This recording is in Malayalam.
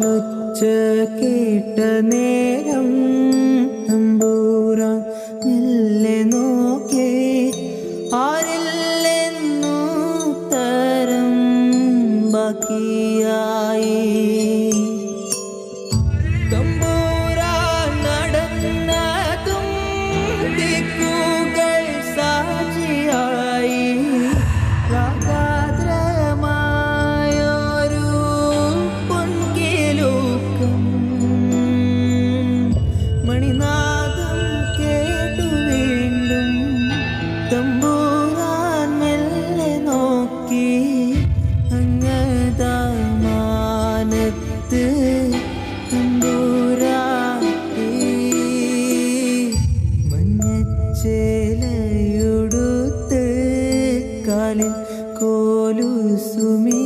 കാലൊച്ച കേട്ട നേരം തമ്പൂറ മെല്ലെ നോക്കേ. ആരില്ലെന്നു തരം ബാക്കിയായി തമ്പൂരാട്ടി മഞ്ഞച്ചേലയുടുത്ത് കാലിൽ കോലു സുമി